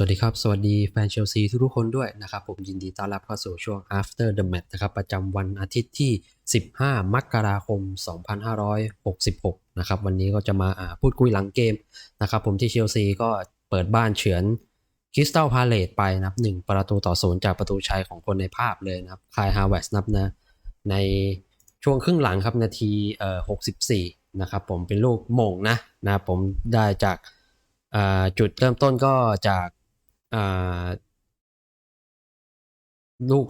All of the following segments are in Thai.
สวัสดีครับ สวัสดีแฟนเชลซีทุกๆคนด้วยนะครับ ผมยินดีต้อนรับเข้าสู่ช่วง after the match นะครับ ประจำวันอาทิตย์ที่ 15 มกราคม 2566 นะครับ วันนี้ก็จะมาาพูดคุยหลังเกมนะครับ ผมที่เชลซีก็เปิดบ้านเฉือนคริสตัลพาเลตไปนะครับหนึ่งประตูต่อศูนย์จากประตูชัยของคนในภาพเลยนะครับคายฮาวเวสนับนะ ในช่วงครึ่งหลังครับนาทีเอ่อ64 นะครับ ผมเป็นลูกโมงนะนะผมได้จากจุดเริ่มต้นก็จาก ลูก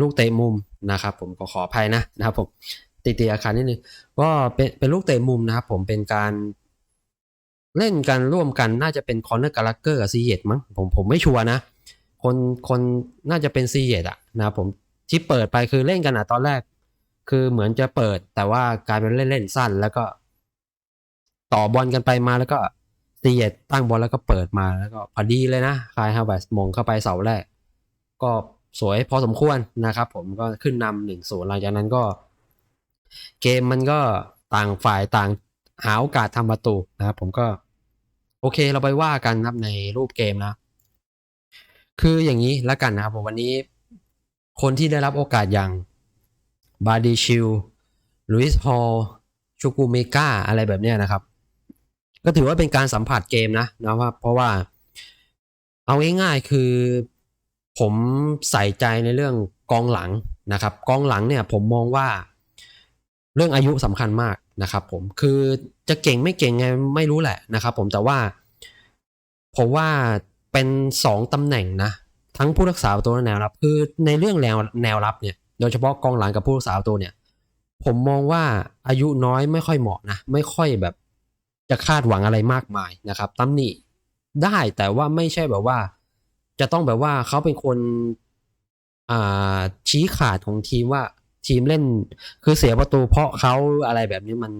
ลูกเตะมุมนะครับ ผมก็ขออภัยนะนะครับผมติดๆอาคารนิดนึงก็เป็นเป็นลูกเตะมุมนะครับ ผมเป็นการเล่นกันร่วมกันน่าจะเป็นคอนเนอร์กาลักเกอร์กับซีเยตมั้งผมผมไม่ชัวร์นะ คนคนน่าจะเป็นซีเยตอะนะครับผมที่เปิดไปคือเล่นกันอะตอนแรก คือเหมือนจะเปิดแต่ว่ากลายเป็นเล่นเล่นสั้น แล้วก็ ต่อบอลกันไปมาแล้วก็ ซีเยตตั้งบอลแล้วก็เปิดมาแล้วก็พอดีเลยนะคายฮาวเวสมงเข้าไปเสาแรก ก็สวยพอสมควรนะครับผมก็ขึ้นนำหนึ่งศูนย์หลังจากนั้นก็ เกมมันก็ต่างฝ่ายต่างหาโอกาสทำประตูนะครับผมก็ โอเคเราไปว่ากันนะครับในรูปเกมนะ คืออย่างนี้แล้วกันนะครับผมวันนี้คนที่ได้รับโอกาสอย่างบาดีชิลลุยส์ฮอลชูกูเมกาอะไรแบบนี้นะครับ ก็ถือว่าเป็นการสัมผัสเกมนะนะว่าเพราะว่า เอาง่ายๆคือ ผมใส่ใจในเรื่องกองหลังนะครับ กองหลังเนี่ยผมมองว่า เรื่องอายุสำคัญมากนะครับ ผมคือจะเก่งไม่เก่งไงไม่รู้แหละนะครับ ผมแต่ว่าผมว่าเป็นสองตำแหน่งนะทั้งผู้รักษาประตูและแนวรับ คือในเรื่องแนวแนวรับเนี่ยโดยเฉพาะกองหลังกับผู้รักษาประตูเนี่ย ผมมองว่าอายุน้อยไม่ค่อยเหมาะนะ ไม่ค่อยแบบ จะคาดหวังอะไรมากมายนะครับตำหนิได้แต่ว่าไม่ใช่แบบว่า จะต้องแบบว่าเขาเป็นคนอ่าชี้ขาดของทีมว่าทีมเล่น คือเสียประตูเพราะเขาอะไรแบบนี้มัน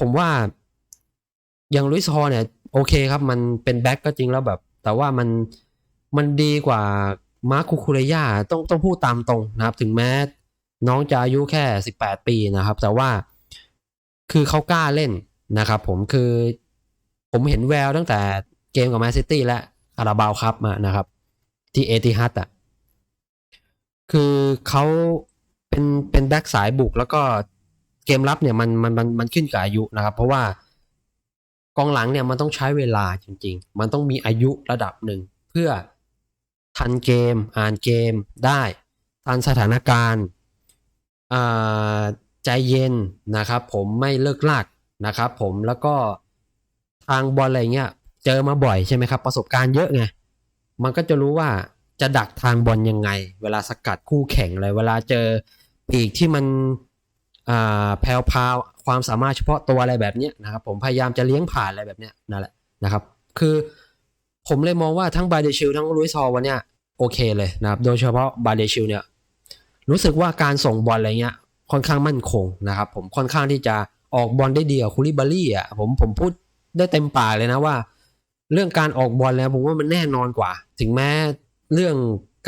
ผมว่าอย่างลุยส์ฮอเนี่ย โอเคครับ มันเป็นแบ็กก็จริงแล้วแบบ แต่ว่ามันมันดีกว่ามาร์คคูคูเรย่าต้องต้องพูดตามตรงนะครับ ถึงแม้น้องจะอายุแค่สิบแปดปีนะครับ แต่ว่าคือเขากล้าเล่น นะครับผมคือผมเห็นแววตั้งแต่เกมกับแมนซิตี้และคาราบาวครับมานะครับ ที่เอติฮัดอะคือเขาเป็นเป็นแบ็กสายบุกแล้วก็เกมรับเนี่ยมันมันมันมันขึ้นกับอายุนะครับ เพราะว่ากองหลังเนี่ยมันต้องใช้เวลาจริง ๆ มันต้องมีอายุระดับหนึ่ง เพื่อทันเกม อ่านเกมได้ทันสถานการณ์ใจเย็นนะครับ ผมไม่เลิกลาก นะครับผมแล้วก็ทางบอลอะไรเงี้ยเจอมาบ่อยใช่ไหมครับ ประสบการณ์เยอะไงมันก็จะรู้ว่าจะดักทางบอลยังไง เวลาสกัดคู่แข่งอะไรเวลาเจอปีกที่มันอ่าแพลวพาวความสามารถเฉพาะตัวอะไรแบบเนี้ยนะครับ ผมพยายามจะเลี้ยงผ่านอะไรแบบเนี้ยนั่นแหละนะครับ คือผมเลยมองว่าทั้งบาเดชิลทั้งลุยซอลวันเนี้ยโอเคเลยนะครับ โดยเฉพาะบาเดชิลเนี่ยรู้สึกว่าการส่งบอลอะไรเงี้ยค่อนข้างมั่นคงนะครับ ผมค่อนข้างที่จะ ออกบอลได้ดีกว่าคูลิบารี่อะผมผมพูดได้เต็มปากเลยนะว่า เรื่องการออกบอลแล้วผมว่ามันแน่นอนกว่า ถึงแม้เรื่อง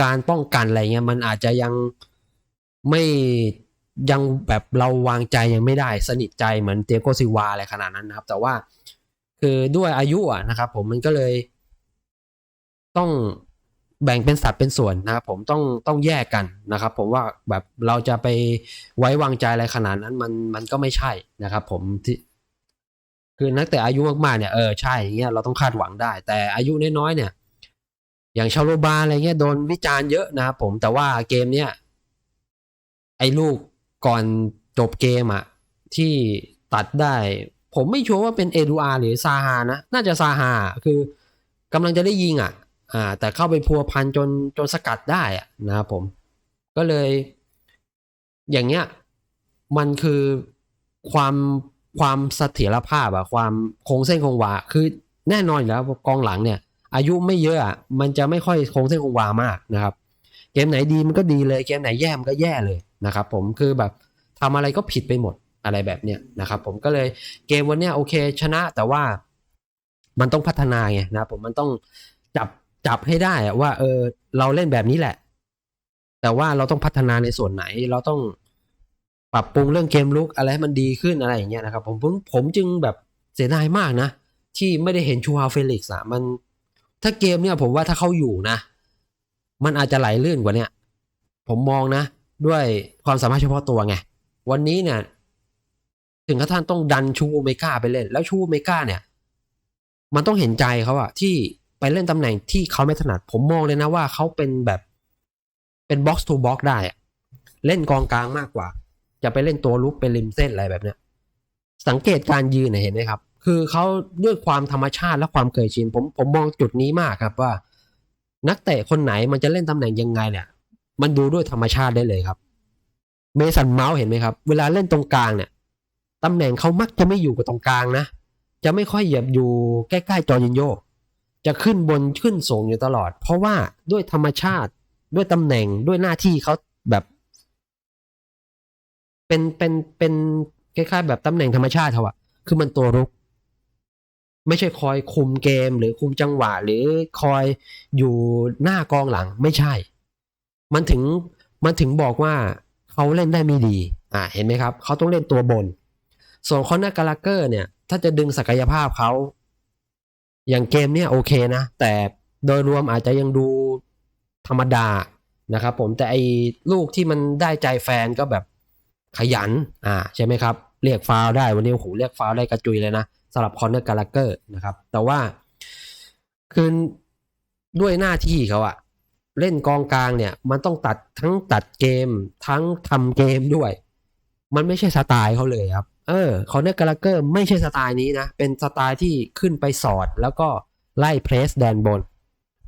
การป้องกันอะไรเงี้ยมันอาจจะยังไม่ยังแบบเราวางใจยังไม่ได้สนิทใจเหมือนเตียโกซิวาอะไรขนาดนั้นนะครับ แต่ว่าคือด้วยอายุอะนะครับ ผมมันก็เลย ต้อง แบ่งเป็นสัดเป็นส่วนนะครับผมต้องต้องแยกกันนะครับ ผมว่าแบบเราจะไปไว้วางใจอะไรขนาดนั้นมันมันก็ไม่ใช่นะครับ ผมที่คือนักแต่อายุมากๆเนี่ยเออใช่อย่างเงี้ยเราต้องคาดหวังได้ แต่อายุน้อยๆเนี่ย อย่างชาโลบาอะไรเงี้ยโดนวิจารณ์เยอะนะครับผมแต่ว่าเกมเนี้ยไอ้ลูกก่อนจบเกมอะที่ตัดได้ ผมไม่ชัวร์ว่าเป็นเอดูอาร์หรือซาฮานะ น่าจะซาฮาคือกำลังจะได้ยิงอะ อ่าแต่เข้าไปพัวพันจนจนสกัดได้อะนะครับผม ก็เลย อย่างเงี้ยมันคือความความเสถียรภาพอะความคงเส้นคงวา คือแน่นอนแล้วกองหลังเนี่ย อายุไม่เยอะอะมันจะไม่ค่อยคงเส้นคงวามากนะครับ เกมไหนดีมันก็ดีเลยเกมไหนแย่มันก็แย่เลยนะครับ ผมคือแบบทำอะไรก็ผิดไปหมดอะไรแบบเนี้ยนะครับผมก็เลยเกมวันเนี้ยโอเคชนะแต่ว่ามันต้องพัฒนาไงนะผมมันต้องจับ จับให้ได้อะว่า เออ เราเล่นแบบนี้แหละ แต่ว่าเราต้องพัฒนาในส่วนไหน เราต้องปรับปรุงเรื่องเกมลุกอะไรให้มันดีขึ้นอะไรอย่างเงี้ยนะครับผมผมผมจึงแบบเสียดายมากนะ ที่ไม่ได้เห็นชูฮาเฟลิกซ์อะมัน ถ้าเกมเนี่ยผมว่าถ้าเขาอยู่นะ มันอาจจะไหลลื่นกว่าเนี่ย ผมมองนะ ด้วยความสามารถเฉพาะตัวไง วันนี้เนี่ย ถึงกระทั่งต้องดันชูโอเมก้าไปเล่น แล้วชูโอเมก้าเนี่ย มันต้องเห็นใจเขาอะที่ ไปเล่นตำแหน่งที่เขาไม่ถนัด ผมมองเลยนะว่าเขาเป็นแบบเป็นบ็อกซ์ทูบ็อกได้เล่นกองกลางมากกว่า จะไปเล่นตัวลุกเป็นริมเส้นอะไรแบบเนี้ยสังเกตการยืนเห็นไหมครับ คือเขาด้วยความธรรมชาติและความเคยชินผมผมมองจุดนี้มากครับว่า นักเตะคนไหนมันจะเล่นตำแหน่งยังไงเนี่ย มันดูด้วยธรรมชาติได้เลยครับ เมสันเมาส์เห็นไหมครับ เวลาเล่นตรงกลางเนี่ยตำแหน่งเขามักจะไม่อยู่กับตรงกลางนะจะไม่ค่อยเหยียบอยู่ใกล้ๆจอร์จินโย จะขึ้นบนขึ้นสูงอยู่ตลอด เพราะว่าด้วยธรรมชาติด้วยตำแหน่งด้วยหน้าที่เขาแบบ เป็นเป็นเป็นคล้ายๆ แบบตำแหน่งธรรมชาติเขาอะคือมันตัวรุก ไม่ใช่คอยคุมเกมหรือคุมจังหวะ หรือคอยอยู่หน้ากองหลังไม่ใช่ มันถึงมันถึงบอกว่าเขาเล่นได้ไม่ดี อ่าเห็นไหมครับ เขาต้องเล่นตัวบน ส่วนคอนเนอร์กาลาเกอร์เนี่ย ถ้าจะดึงศักยภาพเขา อย่างเกมเนี่ยโอเคนะ แต่โดยรวมอาจจะยังดูธรรมดานะครับผมแต่ไอ้ลูกที่มันได้ใจแฟนก็แบบขยันอ่าใช่ไหมครับ เรียกฟาวได้วันนี้โอ้โหเรียกฟาวได้กระจุยเลยนะสำหรับคอนเนอร์กาลาเกอร์นะครับ แต่ว่าคือด้วยหน้าที่เขาอะเล่นกองกลางเนี่ย มันต้องตัดทั้งตัดเกมทั้งทำเกมด้วย มันไม่ใช่สไตล์เขาเลยครับ เออคอนเนอร์กาลาเกอร์ไม่ใช่สไตล์นี้นะ เป็นสไตล์ที่ขึ้นไปสอดแล้วก็ไล่เพรสแดนบน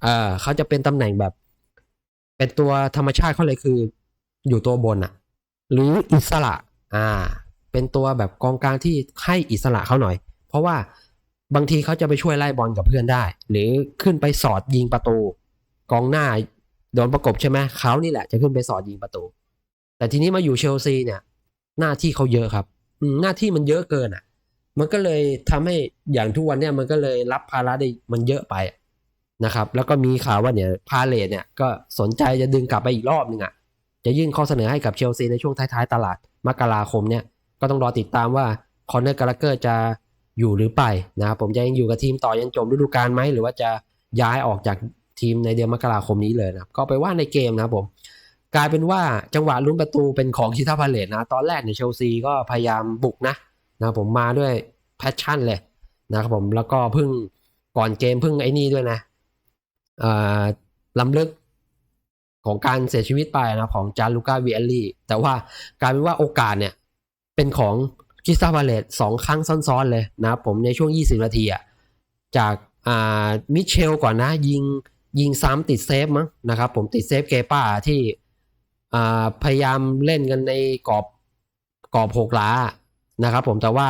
เออเขาจะเป็นตำแหน่งแบบ เป็นตัวธรรมชาติเขาเลยคือ อยู่ตัวบนอะหรืออิสระ อ่า เป็นตัวแบบกองกลางที่ให้อิสระเขาหน่อย เพราะว่าบางทีเขาจะไปช่วยไล่บอลกับเพื่อนได้ หรือขึ้นไปสอดยิงประตู กองหน้าโดนประกบใช่ไหมเขานี่แหละจะขึ้นไปสอดยิงประตู แต่ทีนี้มาอยู่เชลซีเนี่ย หน้าที่เขาเยอะครับ หน้าที่มันเยอะเกินอะ มันก็เลยทำให้อย่างทุกวันเนี่ยมันก็เลยรับภาระได้มันเยอะไปนะครับ แล้วก็มีข่าวว่าเนี่ยพาเลตเนี่ยก็สนใจจะดึงกลับไปอีกรอบหนึ่งอะจะยื่นข้อเสนอให้กับเชลซีในช่วงท้ายๆตลาดมกราคมเนี่ยก็ต้องรอติดตามว่าคอนเนอร์กาลเกอร์จะอยู่หรือไปนะครับผมจะยังอยู่กับทีมต่อยันจบฤดูกาลไหมหรือว่าจะย้ายออกจากทีมในเดือนมกราคมนี้เลยนะครับก็ไปว่าในเกมนะครับผม กลายเป็นว่าจังหวะลุ้นประตูเป็นของคิทาพาเลตนะตอนแรกเนี่ยเชลซีก็พยายามบุกนะนะผมมาด้วยแพชชั่นเลยนะครับผมแล้วก็เพิ่งก่อนเกมเพิ่งไอ้นี่ด้วยนะอ่าล้ำลึกของการเสียชีวิตไปนะของจารุก้าวิเอลลี่แต่ว่ากลายเป็นว่าโอกาสเนี่ยเป็นของคิสตาพาเลตสองครั้งซ้อนๆเลยนะผมในช่วง 20 นาทีอะจากอ่ามิเชลก่อนนะยิงยิงซ้ำติดเซฟมั้งนะครับผมติดเซฟเกป้าที่ พยายามเล่นกันในกรอบกรอบหกล้านะครับผมแต่ว่า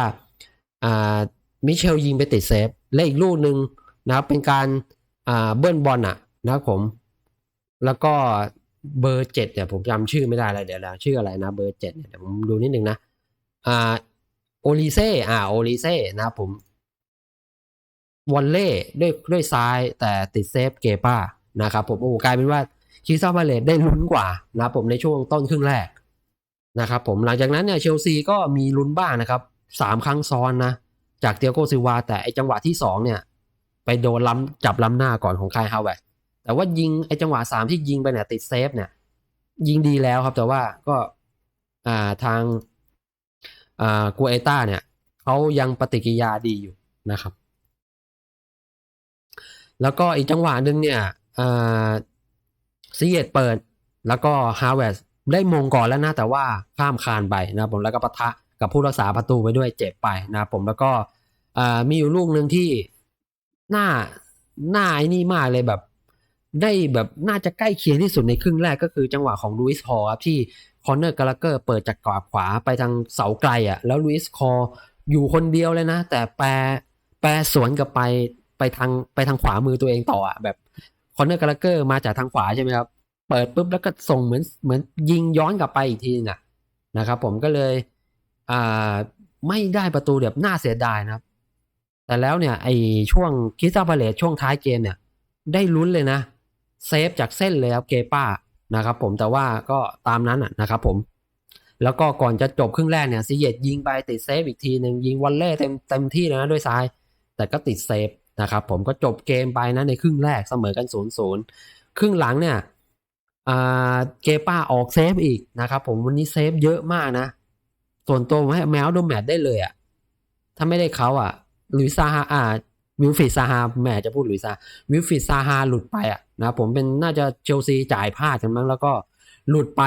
มิเชลยิงไปติดเซฟและอีกลูกหนึ่งนะครับเป็นการเบิ้ลบอลอะนะครับผม แล้วก็เบอร์เจ็ดเนี่ยผมจำชื่อไม่ได้อะไรเดี๋ยวนะชื่ออะไรนะเบอร์เจ็ดเนี่ยเดี๋ยวผมดูนิดนึงนะอ่าโอลิเซ่อ่าโอลิเซ่นะครับผมวอลเล่ด้วยด้วยซ้ายแต่ติดเซฟเกป้านะครับผมโอ้กลายเป็นว่า คิซาบาเลตได้ลุ้นกว่านะครับผมในช่วงต้นครึ่งแรกนะครับผมหลังจากนั้นเนี่ยเชลซีก็มีลุ้นบ้างนะครับสามครั้งซ้อนนะจากเตียโกซิวาแต่ไอจังหวะที่สองเนี่ยไปโดนล้ำจับล้ำหน้าก่อนของคายฮาวเวร์แต่ว่ายิงไอจังหวะสามที่ยิงไปเนี่ยติดเซฟเนี่ยยิงดีแล้วครับแต่ว่าก็อ่าทางอ่ากูเอต้าเนี่ยเขายังปฏิกิริยาดีอยู่นะครับ แล้วก็อีกจังหวะหนึ่งเนี่ยอ่า ซีเอตเปิด แล้วก็ฮาวเวร์ได้มงก่อนแล้วนะ แต่ว่าข้ามคานไปนะผมแล้วก็ปะทะกับผู้รักษาประตูไปด้วยเจ็บไปนะผมแล้วก็มีอยู่ลูกหนึ่งที่หน้าหน้าไอ้นี่มากเลยแบบ ได้แบบน่าจะใกล้เคียงที่สุดในครึ่งแรกก็คือจังหวะของลุยส์ฮอลครับที่คอนเนอร์กาลเกอร์เปิดจากกรอบขวาไปทางเสาไกลอะ แล้วลุยส์คออยู่คนเดียวเลยนะ แต่แปรแปรสวนกับไปไปทางไปทางขวามือตัวเองต่ออะแบบ คอนเนอร์กาลเกอร์มาจากทางขวาใช่ไหมครับ เปิดปุ๊บแล้วก็ส่งเหมือนเหมือนยิงย้อนกลับไปอีกทีน่ะนะครับ ผมก็เลยอ่าไม่ได้ประตูแบบน่าเสียดายนะครับ แต่แล้วเนี่ยไอช่วงคิสซาบาเลตช่วงท้ายเกมเนี่ย ได้ลุ้นเลยนะ เซฟจากเส้นเลยครับเกป้านะครับ ผมแต่ว่าก็ตามนั้นนะครับ ผม แล้วก็ก่อนจะจบครึ่งแรกเนี่ยซีเยตยิงไปติดเซฟอีกทีหนึ่งยิงวอลเล่เต็มเต็มที่เลยนะด้วยซ้าย แต่ก็ติดเซฟ นะครับผมก็จบเกมไปนะในครึ่งแรกเสมอกัน0ูนย์ศูนย์ครึ่งหลังเนี่ยเกป้าออกเซฟอีกนะครับผมวันนี้เซฟเยอะมากนะ ส่วนตัวผมให้แมวโดนแมตได้เลยอะ่ะถ้าไม่ได้เขาอะหลุยซาฮาอ่าวิลฟิดซาฮาแหมจะพูดหลุยซาวิลฟิดซาฮาหลุดไปอะนะผมเป็นน่าจะเชลซีจ่ายพลาดกันมั้งแล้วก็หลุดไป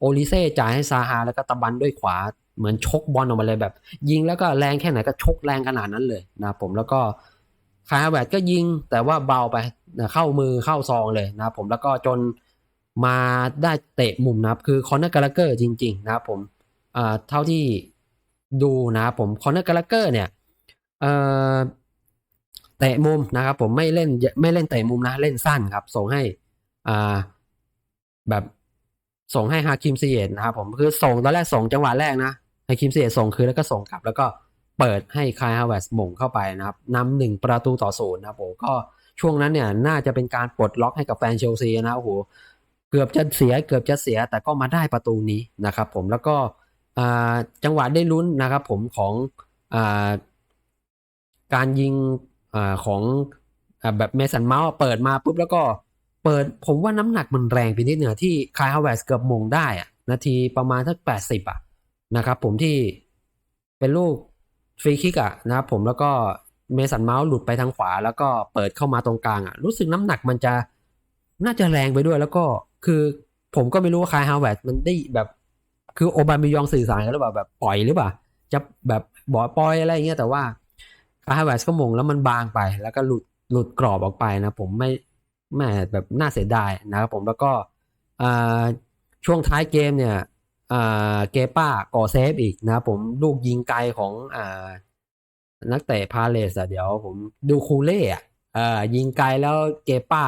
โอลิเซ่จ่ายให้ซาฮาแล้วก็ตะบันด้วยขวาเหมือนชกบอลออกมาเลยแบบ ยิงแล้วก็แรงแค่ไหนก็ชกแรงขนาดนั้นเลยนะผมแล้วก็ คายฮาแวร์ดก็ยิงแต่ว่าเบาไปเข้ามือเข้าซองเลยนะผมแล้วก็จนมาได้เตะมุมนะครับ คือคอนเนอร์กาลเกอร์จริง ๆ นะครับผมเท่าที่ดูนะครับผมคอนเนอร์กาลเกอร์เนี่ยเตะมุมนะครับ ผมไม่เล่นไม่เล่นเตะมุมนะเล่นสั้นครับ ส่งให้แบบส่งให้ฮาคิมซีเอตนะครับผมคือส่งตอนแรกส่งจังหวะแรกนะฮาคิมซีเอตส่งคืนแล้วก็ส่งกลับ แล้วก็ เปิดให้คายฮาวเวสหม่งเข้าไปนะครับนำหนึ่งประตูต่อศูนย์นะครับผมก็ช่วงนั้นเนี่ยน่าจะเป็นการปลดล็อกให้กับแฟนเชลซีนะโอ้โหเกือบจะเสียเกือบจะเสียแต่ก็มาได้ประตูนี้นะครับผมแล้วก็จังหวะได้ลุ้นนะครับผมของอการยิงอของอแบบเมสันเมาส์เปิดมาปุ๊บแล้วก็เปิดผมว่าน้ำหนักมันแรงไปนิดหนึ่งที่คายฮาวเวสเกือบมงได้อะนาทีประมาณสักแปดสิบอะนะครับผมที่เป็นลูก ฟรีคิกอะนะครับผมแล้วก็เมสันเมาส์หลุดไปทางขวา แล้วก็เปิดเข้ามาตรงกลางอะรู้สึกน้ำหนักมันจะน่าจะแรงไปด้วย แล้วก็คือผมก็ไม่รู้ว่าคายฮาวเวสมันได้แบบ คือโอบามิยองสื่อสารกันหรือเปล่าแบบปล่อยหรือเปล่าจะแบบบอปล่อยอะไรเงี้ยแต่ว่าคาฮาเวสก็มงแล้วมันบางไป แล้วก็หลุดหลุดกรอบออกไปนะ ผมไม่แม่แบบน่าเสียดายนะครับผมแล้วก็ช่วงท้ายเกมเนี่ย เกป้าก่อเซฟอีกนะผมลูกยิงไกลของอนักเตะพาเลสเดี๋ยวผมดูคูเล่อะยิงไกลแล้วเกป้า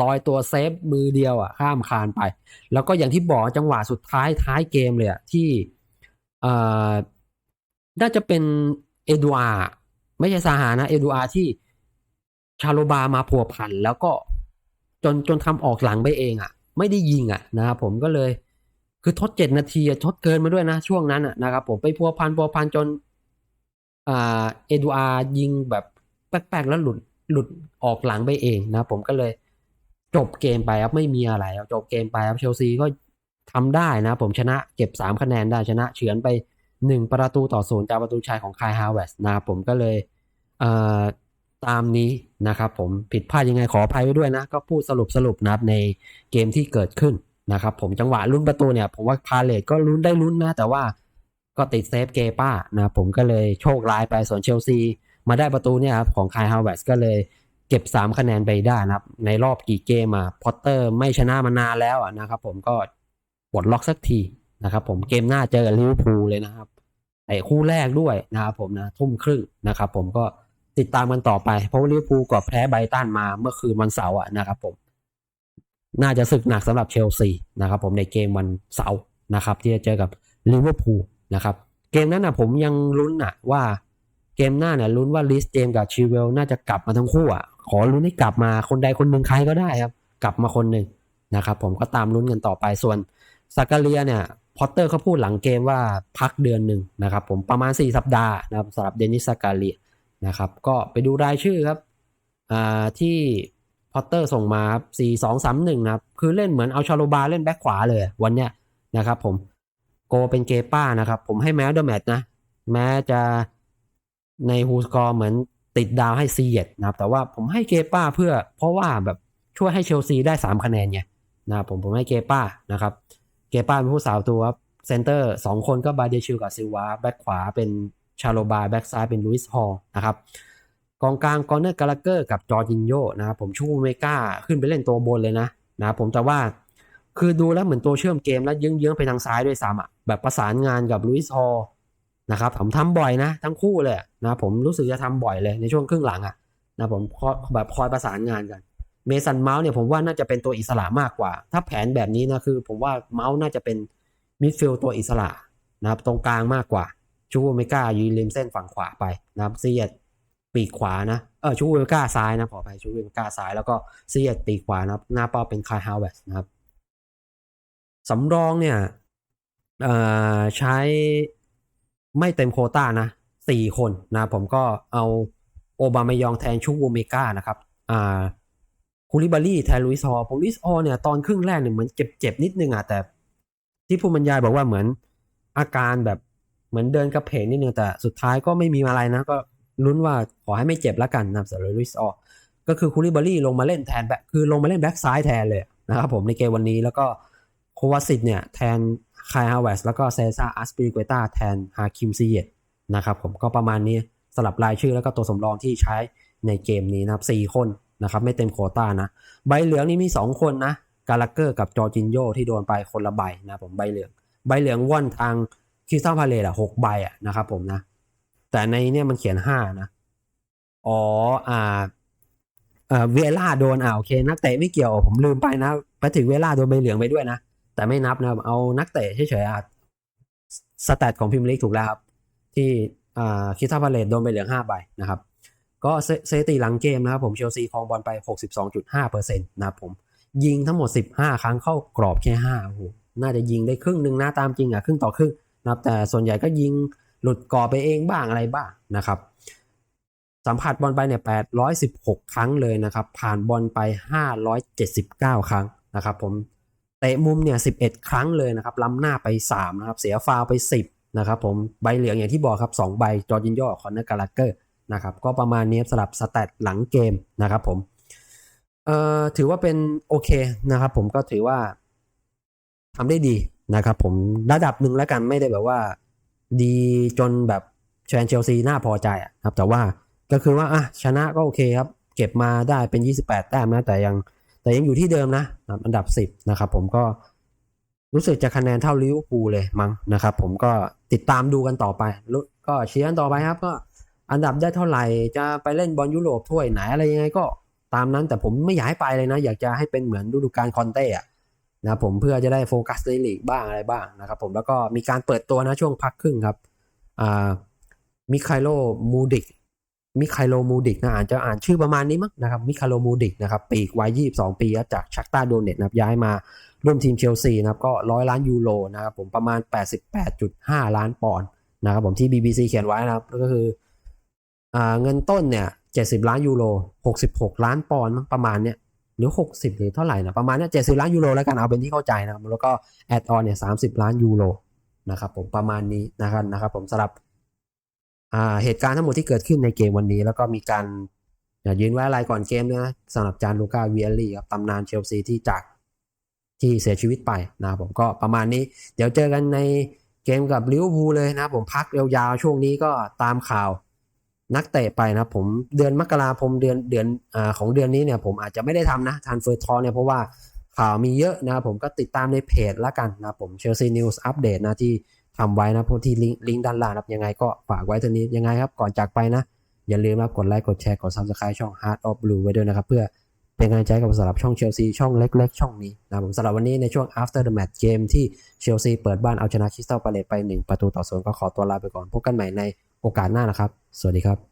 ลอยตัวเซฟมือเดียวอะข้ามคานไป แล้วก็อย่างที่บอกจังหวะสุดท้ายท้ายเกมเลยอะที่เอ่อน่าจะเป็นเอดูอาไม่ใช่ซาฮานะเอดูอาที่ชาโลบามาพัวพันแล้วก็จนจนทำออกหลังไปเองอะไม่ได้ยิงอะนะครับผมก็เลย คือทดเจ็ดนาทีทดเกินมาด้วยนะ ช่วงนั้นนะครับผมไปพัวพันพัวพันจนอ่าเอดูอายิงแบบแป๊กๆแล้วหลุดหลุดออกหลังไปเองนะผมก็เลยจบเกมไปครับไม่มีอะไรจบเกมไปครับเชลซีก็ทำได้นะผมชนะเก็บสามคะแนนได้ชนะเฉือนไปหนึ่งประตูต่อศูนย์จากประตูชัยของคายฮาวเวสนะผมก็เลยเอ่อตามนี้นะครับผมผิดพลาดยังไงขออภัยไว้ด้วยนะ ก็พูดสรุปสรุปนะครับในเกมที่เกิดขึ้น นะครับผมจังหวะลุ้นประตูเนี่ยผมว่าพาเลตก็ลุ้นได้ลุ้นนะ แต่ว่าก็ติดเซฟเกป้านะผมก็เลยโชคร้ายไปส่วนเชลซี มาได้ประตูเนี่ยครับของคายฮาวเวสก็เลยเก็บ 3 คะแนนไปได้นะครับ ในรอบกี่เกมมาพอตเตอร์ไม่ชนะมานานแล้วนะครับผมก็ปลดล็อกสักทีนะครับผมเกมหน้าเจอลิเวอร์พูลเลยนะครับแต่คู่แรกด้วยนะครับผมนะทุ่มครึ่งนะครับผมก็ติดตามกันต่อไป เพราะว่าลิเวอร์พูลก็แพ้ไบตันมาเมื่อคืนวันเสาร์นะครับผม น่าจะศึกหนักสำหรับเชลซีนะครับผมในเกมวันเสาร์นะครับที่จะเจอกับลิเวอร์พูลนะครับเกมนั้นนะผมยังลุ้นนะว่าเกมหน้าเนี่ยลุ้นว่าลิสเจมกับชิเวลน่าจะกลับมาทั้งคู่อะขอลุ้นให้กลับมาคนใดคนหนึ่งใครก็ได้ครับ กลับมาคนหนึ่งนะครับผมก็ตามลุ้นกันต่อไปส่วนสักาเลียเนี่ยพอตเตอร์เขาพูดหลังเกมว่าพักเดือนหนึ่งนะครับผมประมาณ 4 สัปดาห์นะครับสำหรับเดนิสสักาเลียนะครับก็ไปดูรายชื่อครับที่ พอตเตอร์ส่งมาครับสี่สองสามหนึ่งครับคือเล่นเหมือนเอาชาโลบาเล่นแบ็คขวาเลยวันเนี้ยนะครับผมโกเป็นเกป้านะครับ ผมให้แม้เดอร์แมตนะ แม้จะในฮูสกอร์เหมือนติดดาวให้ซีเยตนะครับ แต่ว่าผมให้เกป้าเพื่อเพราะว่าแบบช่วยให้เชลซีได้3คะแนนไงนะครับผมผมให้เกป้านะครับ เกป้าเป็นผู้สาวตัวครับเซนเตอร์สองคนก็บาเดชิลกับซิลวาแบ็คขวาเป็นชาโลบาแบ็คซ้ายเป็นลุยส์ฮอลนะครับ กองกลางกอนเนอร์กาลเกอร์กับจอร์จินโยนะครับผมชูเมกาขึ้นไปเล่นตัวบนเลยนะนะครับผมแต่ว่าคือดูแล้วเหมือนตัวเชื่อมเกมแล้วเยื้องๆไปทางซ้ายด้วยซ้ำอะแบบประสานงานกับลุยส์ฮอลนะครับผมทำบ่อยนะ ทั้งคู่เลยนะผมรู้สึกจะทำบ่อยเลยในช่วงครึ่งหลังอะนะผมแบบคอยประสานงานกันเมสันเมาส์เนี่ยผมว่าน่าจะเป็นตัวอิสระมากกว่า ถ้าแผนแบบนี้นะคือ ผมว่าเมาส์น่าจะเป็นมิดฟิลด์ตัวอิสระนะครับตรงกลางมากกว่าชูเมกายืนริมเส้นฝั่งขวาไปนะครับเซียด ปีกขวานะเออชูเมกาซ้ายนะขอไปชูเมกาซ้ายแล้วก็เซียดปีกขวานะหน้าเป้าเป็นคายฮาวเวสนะครับสำรองเนี่ยใช้ไม่เต็มโคต้านะสี่คนนะผมก็เอาโอบามายองแทนชุกโวเมกานะครับอ่าคูลิบารี่แทนลุยซอผมลุยซอเนี่ยตอนครึ่งแรกเนี่ยเหมือนเจ็บๆนิดนึงอะแต่ ที่ผู้บรรยายบอกว่าเหมือนอาการแบบเหมือนเดินกระเพกนิดนึงแต่สุดท้ายก็ไม่มีอะไรนะ ก็ ลุ้นว่าขอให้ไม่เจ็บแล้วกันนะสำหรับลุยซอก็คือคูลิบารี่ลงมาเล่นแทนแบ็คคือลงมาเล่นแบ็คซ้ายแทนเลยนะครับผมในเกมวันนี้แล้วก็โควาสิตเนี่ยแทนคายฮาวเวสแล้วก็เซซ่าอาสปิริเกตาแทนฮาคิมซีเยตนะครับผมก็ประมาณนี้สลับรายชื่อแล้วก็ตัวสำรองที่ใช้ในเกมนี้นะครับสี่คนนะครับไม่เต็มโคต้านะ ใบเหลืองนี่มี 2 คนนะกาลาเกอร์กับจอร์จินโยที่โดนไปคนละใบนะผมใบเหลือง ใบเหลืองว่อนทางคริสตัลพาเลตอะหกใบอะนะครับผมนะ แต่ในเนี่ยมันเขียนห้านะ อ๋อ อ่าเวล่าโดนอ่าโอเค นักเตะไม่เกี่ยวผมลืมไปนะไปถึงเวล่าโดนใบเหลืองไปด้วยนะ แต่ไม่นับนะเอานักเตะเฉยๆอะสแตทของพิมลีกถูกแล้วครับ ที่อ่าคริสตัลพาเลตโดนใบเหลืองห้าใบนะครับ ก็เซติหลังเกมนะครับผมเชลซีครองบอลไป 62.5%นะครับผมยิงทั้งหมด 15 ครั้งเข้ากรอบแค่5โอ้โหน่าจะยิงได้ครึ่งหนึ่งนะตามจริงอะครึ่งต่อครึ่งนะครับแต่ส่วนใหญ่ก็ยิง หลุดกรอไปเองบ้างอะไรบ้างนะครับ สัมผัสบอลไปเนี่ย816 ครั้งเลยนะครับ ผ่านบอลไป 579 ครั้งนะครับ ผมเตะมุมเนี่ย11 ครั้งเลยนะครับล้ำหน้าไป3นะครับเสียฟาวไป 10นะครับผมใบเหลืองอย่างที่บอกครับ2ใบจอร์จินโยคอนเนอร์กาลาเกอร์นะครับก็ประมาณนี้สำหรับสแตทหลังเกมนะครับผมเอ่อถือว่าเป็นโอเคนะครับ ผมก็ถือว่าทำได้ดีนะครับผมระดับหนึ่งแล้วกันไม่ได้แบบว่า ดีจนแบบแชนเชลซีน่าพอใจอะครับ แต่ว่าก็คือว่าอะชนะก็โอเคครับ เก็บมาได้เป็น 28 แต้มนะแต่ยังแต่ยังอยู่ที่เดิมนะอันดับ 10 นะครับ ผมก็รู้สึกจะคะแนนเท่าลิเวอร์พูลเลยมั้งนะครับ ผมก็ติดตามดูกันต่อไปก็เชียร์กันต่อไปครับ ก็อันดับได้เท่าไหร่จะไปเล่นบอลยุโรปถ้วยไหนอะไรยังไงก็ตามนั้นแต่ผมไม่อยากให้ไปเลยนะ อยากจะให้เป็นเหมือนฤดูกาลคอนเต้อะ นะผมเพื่อจะได้โฟกัสในลีกบ้างอะไรบ้างนะครับผมแล้วก็มีการเปิดตัวนะช่วงพักครึ่งครับอ่ามิคาโลมูดิกมิคาโลมูดิกนะอ่านจะอ่านชื่อประมาณนี้มั้งนะครับมิคาโลมูดิกนะครับปีกวัย 22 ปีครับจากชักตาโดเนตนะครับย้ายมาร่วมทีมเชลซีนะครับก็ร้อยล้านยูโรนะครับผมประมาณ 88.5 ล้านปอนด์นะครับผมที่ BBC เขียนไว้นะครับก็คืออเงินต้นเนี่ยเจ็ดสิบล้านยูโรหกสิบหกล้านปอนด์ประมาณเนี้ย หรือหกสิบหรือเท่าไหร่นะประมาณเนี้ยเจ็ดสิบล้านยูโรแล้วกันเอาเป็นที่เข้าใจนะครับ แล้วก็แอดออนเนี่ยสามสิบล้านยูโรนะครับผมประมาณนี้นะครับนะครับผมสำหรับอ่าเหตุการณ์ทั้งหมดที่เกิดขึ้นในเกมวันนี้ แล้วก็มีการยืนไว้อะไรก่อนเกมนะสำหรับจานลูก้าเวียรี่ครับตำนานเชลซีที่จากที่เสียชีวิตไปนะครับผมก็ประมาณนี้ เดี๋ยวเจอกันในเกมกับลิเวอร์พูลเลยนะผมพักยาวๆช่วงนี้ก็ตามข่าว นักเตะไปนะผมเดือนมกราคมเดือนเดือนอของเดือนนี้เนี่ยผมอาจจะไม่ได้ทำนะทันเฟิร์ทอเนี่ยเพราะว่าข่าวมีเยอะนะผมก็ติดตามในเพจละกันนะผมเชลซีนิวส์อัปเดตนะที่ทำไว้นะพวกที่ลิงก์ลิงก์ด้านล่างนะครับยังไงก็ฝากไว้เท่านี้ยังไงครับก่อนจากไปนะ อย่าลืมนะกดไลค์กดแชร์กด subscribe ช่อง Heart of Blue ไว้ด้วยนะครับ เพื่อเป็นกำลังใจกับสำหรับช่องเชลซีช่องเล็ก ๆ ช่องนี้นะผมสำหรับวันนี้ในช่วง after the match เกมที่เชลซีเปิดบ้านเอาชนะคริสตัลพาเลตไป 1 ประตูต่อศูนย์ก็ขอตัวลาไปก่อนพบกันใหม่ใน โอกาสหน้านะครับ สวัสดีครับ